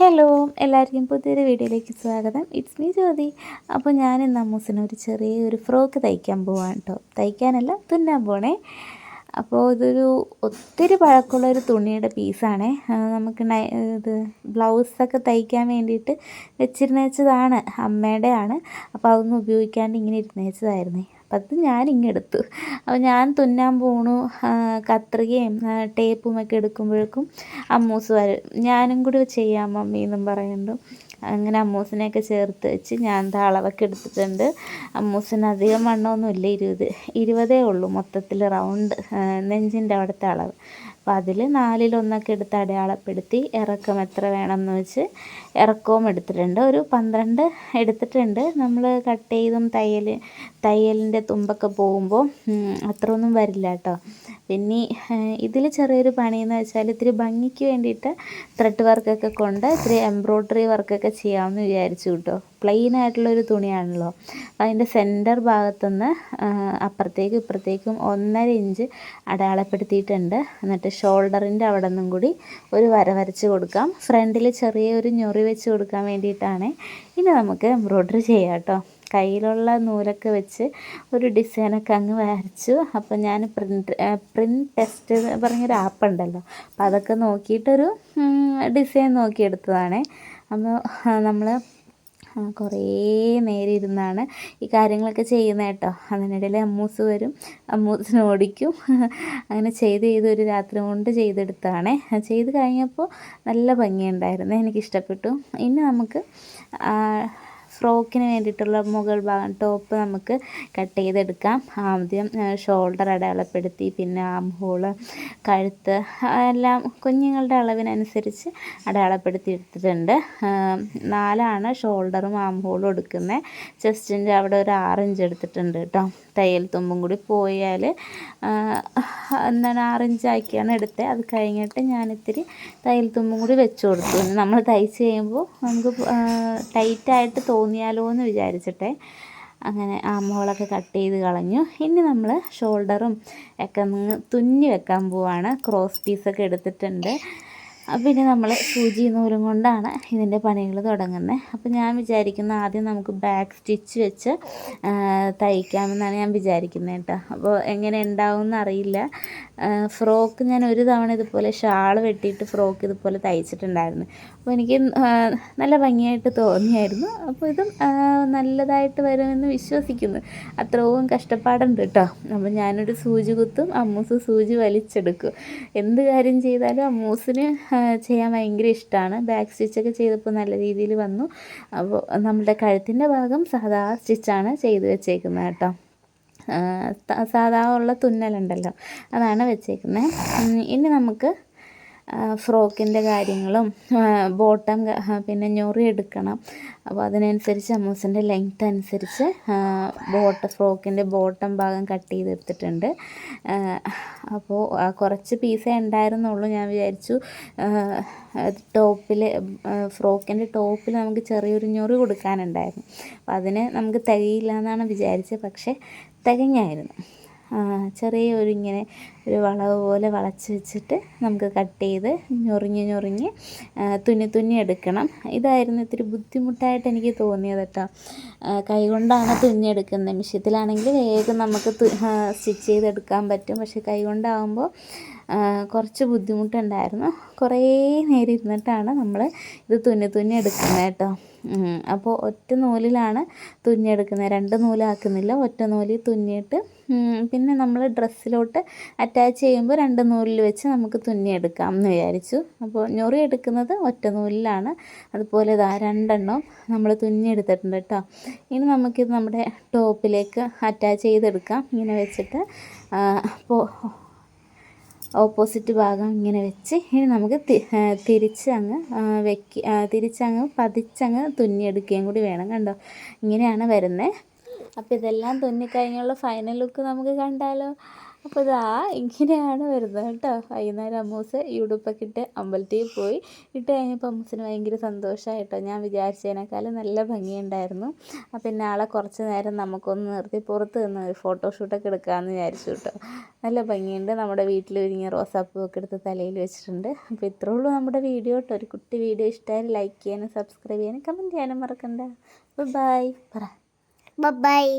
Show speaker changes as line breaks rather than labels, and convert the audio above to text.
Hello എല്ലാവർക്കും പുതിയൊരു വീഡിയോയിലേക്ക് സ്വാഗതം. It's me Jyothi. അപ്പോൾ ഞാൻ ഇന്ന് അമ്മൂസിന് ഒരു ചെറിയൊരു ഫ്രോക്ക് തയ്ക്കാൻ പോവാണ് കേട്ടോ തയ്ക്കാനല്ല തുന്നാൻ പോണേ. അപ്പോൾ ഇതൊരു ഒത്തിരി പഴക്കമുള്ള ഒരു തുണിയുടെ പീസാണ് നമുക്ക് ഇത് ബ്ലൗസൊക്കെ തയ്ക്കാൻ വേണ്ടിയിട്ട് വെച്ചിരുന്നേച്ചതാണ് അമ്മയുടെയാണ് അപ്പോൾ അതൊന്നും ഉപയോഗിക്കാണ്ട് ഇങ്ങനെ ഇരുന്നേച്ചതായിരുന്നേ. അപ്പം അത് ഞാൻ ഇങ്ങെടുത്തു അപ്പോൾ ഞാൻ തുന്നാൻ പോണു കത്രികയും ടേപ്പും ഒക്കെ എടുക്കുമ്പോഴേക്കും അമ്മൂസ് വരും ഞാനും കൂടി ചെയ്യാം മമ്മി എന്നും പറയുന്നുണ്ട് അങ്ങനെ അമ്മൂസിനെയൊക്കെ ചേർത്ത് വെച്ച് ഞാൻ ദാ അളവൊക്കെ എടുത്തിട്ടുണ്ട്. അമ്മൂസിന് അധികം വണ്ണമൊന്നുമില്ല ഇരുപത് ഇരുപതേ ഉള്ളൂ മൊത്തത്തിൽ റൗണ്ട് നെഞ്ചിന്റെ അവിടുത്തെ അളവ്. അപ്പോൾ അതിൽ നാലിലൊന്നൊക്കെ എടുത്ത് അടയാളപ്പെടുത്തി ഇറക്കം എത്ര വേണമെന്ന് വെച്ച് ഇറക്കവും എടുത്തിട്ടുണ്ട്. ഒരു പന്ത്രണ്ട് എടുത്തിട്ടുണ്ട്. നമ്മൾ കട്ട് ചെയ്തും തയ്യൽ തയ്യലിന്റെ തുമ്പൊക്കെ പോകുമ്പോൾ അത്രയൊന്നും വരില്ല കേട്ടോ. പിന്നെ ഇതിൽ ചെറിയൊരു പണിയെന്ന് വെച്ചാൽ ഇത്തിരി ഭംഗിക്ക് വേണ്ടിയിട്ട് ത്രെഡ് വർക്കൊക്കെ കൊണ്ട് ഇത്തിരി എംബ്രോയ്ഡറി വർക്കൊക്കെ ചെയ്യാമെന്ന് വിചാരിച്ചു കേട്ടോ. പ്ലെയിൻ ആയിട്ടുള്ളൊരു തുണിയാണല്ലോ. അതിന്റെ സെന്റർ ഭാഗത്തുനിന്ന് അപ്പുറത്തേക്കും ഇപ്പുറത്തേക്കും ഒന്നര ഇഞ്ച് അടയാളപ്പെടുത്തിയിട്ടുണ്ട്. എന്നിട്ട് ഷോൾഡറിന്റെ അവിടെ നിന്നും കൂടി ഒരു വര വരച്ച് കൊടുക്കാം. ഫ്രണ്ടിൽ ചെറിയൊരു ഞൊറി വെച്ച് കൊടുക്കാൻ വേണ്ടിയിട്ടാണ് ഇനി നമുക്ക് എംബ്രോയ്ഡറി ചെയ്യാം കേട്ടോ. കയ്യിലുള്ള നൂലൊക്കെ വെച്ച് ഒരു ഡിസൈനൊക്കെ അങ്ങ് വരച്ചു. അപ്പോൾ ഞാൻ പ്രിന്റ് പ്രിന്റ് ടെസ്റ്റ് എന്ന് പറഞ്ഞൊരു ആപ്പ് ഉണ്ടല്ലോ. അപ്പോൾ അതൊക്കെ നോക്കിയിട്ടൊരു ഡിസൈൻ നോക്കിയെടുത്തതാണ്. അപ്പോൾ നമ്മൾ കുറേ നേരം ഇരുന്നാണ് ഈ കാര്യങ്ങളൊക്കെ ചെയ്യുന്നത് കേട്ടോ. അതിനിടയിൽ അമ്മൂസ് വരും അമ്മൂസിന് ഓടിക്കും. അങ്ങനെ ചെയ്ത് ചെയ്ത് ഒരു രാത്രി കൊണ്ട് ചെയ്തെടുത്താണ് ചെയ്ത് കഴിഞ്ഞപ്പോൾ നല്ല ഭംഗിയുണ്ടായിരുന്നു. എനിക്കിഷ്ടപ്പെട്ടു. ഇനി നമുക്ക് ഫ്രോക്കിന് വേണ്ടിയിട്ടുള്ള മുകൾ ഭാഗം ടോപ്പ് നമുക്ക് കട്ട് ചെയ്തെടുക്കാം. ആദ്യം ഷോൾഡർ അടയാളപ്പെടുത്തി പിന്നെ ആം ഹോൾ കഴുത്ത് എല്ലാം കുഞ്ഞുങ്ങളുടെ അളവിനനുസരിച്ച് അടയാളപ്പെടുത്തി എടുത്തിട്ടുണ്ട്. നാലാണ് ഷോൾഡറും ആം ഹോളും എടുക്കുന്നത്. ചെസ്റ്റിന്റെ അവിടെ ഒരു ആറ് ഇഞ്ച് എടുത്തിട്ടുണ്ട് കേട്ടോ. തയ്യൽ തുമ്പും കൂടി പോയാൽ എന്താണ് ആറിഞ്ചാക്കിയാണ് എടുത്തത് അത് കഴിഞ്ഞിട്ട് ഞാനിത്തിരി തയ്യൽ തുമ്പും കൂടി വെച്ച് കൊടുത്തു. നമ്മൾ തയ്ച്ച് കഴിയുമ്പോൾ നമുക്ക് ടൈറ്റായിട്ട് തോന്നിയാലോ എന്ന് വിചാരിച്ചിട്ടേ. അങ്ങനെ ആ ആമോളൊക്കെ കട്ട് ചെയ്ത് കളഞ്ഞു. ഇനി നമ്മൾ ഷോൾഡറും ഒക്കെ തുന്നി വെക്കാൻ പോവാണ്. ക്രോസ് പീസൊക്കെ എടുത്തിട്ടുണ്ട്. പിന്നെ നമ്മൾ സൂചി നൂലും കൊണ്ടാണ് ഇതിന്റെ പണികൾ തുടങ്ങുന്നത് അപ്പോൾ ഞാൻ വിചാരിക്കുന്ന ആദ്യം നമുക്ക് ബാക്ക് സ്റ്റിച്ച് വെച്ച് തയ്ക്കാമെന്നാണ് ഞാൻ വിചാരിക്കുന്നത് കേട്ടോ. അപ്പോൾ എങ്ങനെ ഉണ്ടാവും എന്നറിയില്ല ഫ്രോക്ക് ഞാൻ ഒരു തവണ ഇതുപോലെ ഷാൾ വെട്ടിയിട്ട് ഫ്രോക്ക് ഇതുപോലെ തയ്ച്ചിട്ടുണ്ടായിരുന്നു. അപ്പോൾ എനിക്ക് നല്ല ഭംഗിയായിട്ട് തോന്നിയായിരുന്നു. അപ്പോൾ ഇതും നല്ലതായിട്ട് വരുമെന്ന് വിശ്വസിക്കുന്നു. അത്രയും കഷ്ടപ്പാടുണ്ട് കേട്ടോ. അപ്പോൾ ഞാനൊരു സൂചി കുത്തും അമ്മൂസ് സൂചി വലിച്ചെടുക്കും. എന്ത് കാര്യം ചെയ്താലും അമ്മൂസിന് ചെയ്യാൻ ഭയങ്കര ഇഷ്ടമാണ് ബാക്ക് സ്റ്റിച്ചൊക്കെ ചെയ്തപ്പോൾ നല്ല രീതിയിൽ വന്നു. അപ്പോൾ നമ്മുടെ കഴുത്തിന്റെ ഭാഗം സാധാ സ്റ്റിച്ചാണ് ചെയ്ത് വെച്ചേക്കുന്നത് കേട്ടോ. സാധാ ഉള്ള തുന്നലുണ്ടല്ലോ അതാണ് വെച്ചേക്കുന്നത്. ഇനി നമുക്ക് ഫ്രോക്കിന്റെ കാര്യങ്ങളും ബോട്ടം പിന്നെ ഞൊറി എടുക്കണം. അപ്പോൾ അതിനനുസരിച്ച് അമ്മൂസിന്റെ ലെങ്ത് അനുസരിച്ച് ബോട്ട ഫ്രോക്കിന്റെ ബോട്ടം ഭാഗം കട്ട് ചെയ്തെടുത്തിട്ടുണ്ട്. അപ്പോൾ കുറച്ച് പീസേ ഉണ്ടായിരുന്നുള്ളൂ. ഞാൻ വിചാരിച്ചു ടോപ്പിൽ ഫ്രോക്കിന്റെ ടോപ്പിൽ നമുക്ക് ചെറിയൊരു ഞൊറി കൊടുക്കാനുണ്ടായിരുന്നു. അപ്പോൾ അതിന് നമുക്ക് തികയില്ല എന്നാണ് വിചാരിച്ചത്. പക്ഷേ തികഞ്ഞായിരുന്നു. ചെറിയ ഒരു ഇങ്ങനെ ഒരു വളവ് പോലെ വളച്ച് വെച്ചിട്ട് നമുക്ക് കട്ട് ചെയ്ത് ഞൊറിഞ്ഞ് ഞൊറിഞ്ഞ് തുന്നി തുന്നി എടുക്കണം. ഇതായിരുന്നു ഇത്തിരി ബുദ്ധിമുട്ടായിട്ട് എനിക്ക് തോന്നിയത് കേട്ടോ. കൈകൊണ്ടാണ് തുന്നിയെടുക്കുന്നത് മിഷ്യത്തിലാണെങ്കിൽ വേഗം നമുക്ക് സ്റ്റിച്ച് ചെയ്തെടുക്കാൻ പറ്റും. പക്ഷെ കൈകൊണ്ടാകുമ്പോൾ കുറച്ച് ബുദ്ധിമുട്ടുണ്ടായിരുന്നു. കുറേ നേരം ഇരുന്നിട്ടാണ് നമ്മൾ ഇത് തുന്നി തുന്നി എടുക്കുന്നത് കേട്ടോ. അപ്പോൾ ഒറ്റ നൂലിലാണ് തുന്നിയെടുക്കുന്നത്. രണ്ട് നൂലാക്കുന്നില്ല. ഒറ്റ നൂലിൽ തുന്നിയിട്ട് പിന്നെ നമ്മൾ ഡ്രസ്സിലോട്ട് അറ്റാച്ച് ചെയ്യുമ്പോൾ രണ്ട് നൂലിൽ വെച്ച് നമുക്ക് തുന്നിയെടുക്കാം എന്ന് വിചാരിച്ചു. അപ്പോൾ ഞൊറി എടുക്കുന്നത് ഒറ്റ നൂലിലാണ്. അതുപോലെ ഇതാ രണ്ടെണ്ണം നമ്മൾ തുന്നിയെടുത്തിട്ടുണ്ട് കേട്ടോ. ഇനി നമുക്കിത് നമ്മുടെ ടോപ്പിലേക്ക് അറ്റാച്ച് ചെയ്തെടുക്കാം. ഇങ്ങനെ വെച്ചിട്ട് അപ്പോൾ ഓപ്പോസിറ്റ് ഭാഗം ഇങ്ങനെ വെച്ച് ഇനി നമുക്ക് തിരിച്ച് അങ്ങ് വെക്ക് തിരിച്ചങ്ങ് പതിച്ചങ്ങ് തുന്നിയെടുക്കുകയും കൂടി വേണം കണ്ടോ? ഇങ്ങനെയാണ് വരുന്നത്. അപ്പോൾ ഇതെല്ലാം തുന്നിക്കഴിഞ്ഞുള്ള ഫൈനൽ ലുക്ക് നമുക്ക് കണ്ടാലോ? അപ്പോൾ ഇതാ ഇങ്ങനെയാണ് വരുന്നത് കേട്ടോ. വൈകുന്നേരം അമ്മൂസ് യൂട്യൂബൊക്കെ ഇട്ട് അമ്പലത്തിൽ പോയി. ഇട്ട് കഴിഞ്ഞപ്പോൾ അമ്മൂസിന് ഭയങ്കര സന്തോഷമായി കേട്ടോ. ഞാൻ വിചാരിച്ചതിനേക്കാളും നല്ല ഭംഗിയുണ്ടായിരുന്നു. അപ്പോൾ പിന്നെ ആളെ കുറച്ച് നേരം നമുക്കൊന്ന് നിർത്തി പുറത്ത് നിന്ന് ഒരു ഫോട്ടോഷൂട്ടൊക്കെ എടുക്കാമെന്ന് വിചാരിച്ചു കേട്ടോ. നല്ല ഭംഗിയുണ്ട്. നമ്മുടെ വീട്ടിൽ ഒരുങ്ങിയ റോസാപ്പൂവൊക്കെ എടുത്ത് തലയിൽ വെച്ചിട്ടുണ്ട്. അപ്പോൾ ഇത്രേ ഉള്ളൂ നമ്മുടെ വീഡിയോ കേട്ടോ. ഒരു കുട്ടി വീഡിയോ ഇഷ്ടമായാലും ലൈക്ക് ചെയ്യാനും സബ്സ്ക്രൈബ് ചെയ്യാനും കമന്റ് ചെയ്യാനും മറക്കണ്ട. ബൈ പറ.
ബൈ